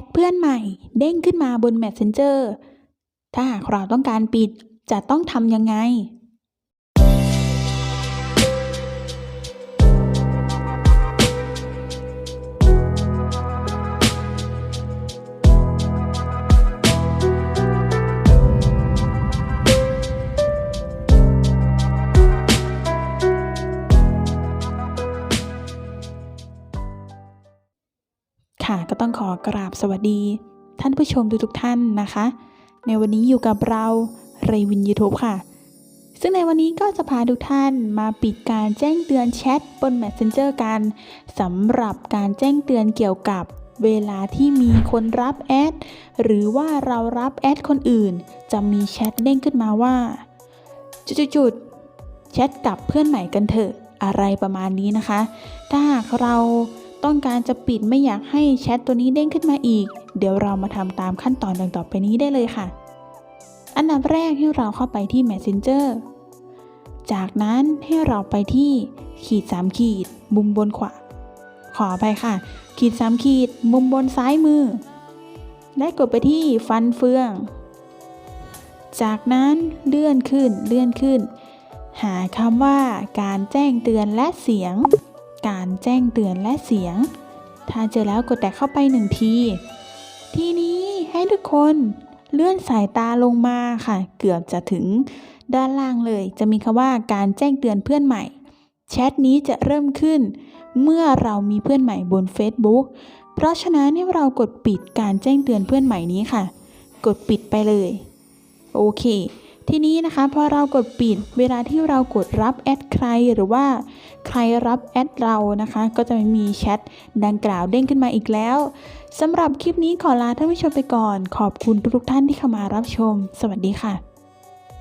ทเพื่อนใหม่ เด้งขึ้นมาบน Messenger ถ้าหากเราต้องการปิดจะต้องทำยังไง ค่ะก็ต้องขอกราบสวัสดี ท่านผู้ชมทุกๆท่านนะคะ ในวันนี้อยู่กับเราเรวินยูทูบค่ะ ซึ่งในวันนี้ก็จะพาทุกท่านมาปิดการแจ้งเตือนแชทบน Messenger กันสำหรับการแจ้งเตือนเกี่ยวกับเวลาที่มีคนรับแอดหรือว่าเรารับแอดคนอื่น จะมีแชทเด้งขึ้นมาว่า จุดๆๆแชทกับเพื่อนใหม่กันเถอะอะไรประมาณนี้นะคะ ถ้าหากเรา ต้องการจะปิดไม่อยากให้แชทตัวนี้เด้งขึ้นมาอีก เดี๋ยวเรามาทำตามขั้นตอนดังต่อไปนี้ได้เลยค่ะ อันดับแรกให้เราเข้าไปที่ Messenger จากนั้นให้เราไปที่ขีด 3 ขีด มุมบนขวา ขอไปค่ะ ขีด 3 ขีด มุมบนซ้ายมือ และกดไปที่ฟันเฟือง จากนั้นเลื่อนขึ้นเลื่อนขึ้น หาคำว่าการแจ้งเตือนและเสียง การแจ้งเตือนและเสียง ถ้าเจอแล้วกดแตะเข้าไปหนึ่งที ทีนี้ให้ทุกคนเลื่อนสายตาลงมาค่ะ เกือบจะถึงด้านล่างเลย จะมีคำว่าการแจ้งเตือนเพื่อนใหม่ แชทนี้จะเริ่มขึ้น เมื่อเรามีเพื่อนใหม่บน Facebook เพราะฉะนั้นให้เรากดปิดการแจ้งเตือนเพื่อนใหม่นี้ค่ะ กดปิดไปเลย โอเค ทีนี้นะคะพอเรากดปิดเวลาที่เรากดรับแอดใครหรือว่าใครรับแอดเรานะคะ ก็จะไม่มีแชทดังกล่าวเด้งขึ้นมาอีกแล้วสำหรับคลิปนี้ขอลาท่านผู้ชมไปก่อน ขอบคุณทุกท่านที่เข้ามารับชม สวัสดีค่ะ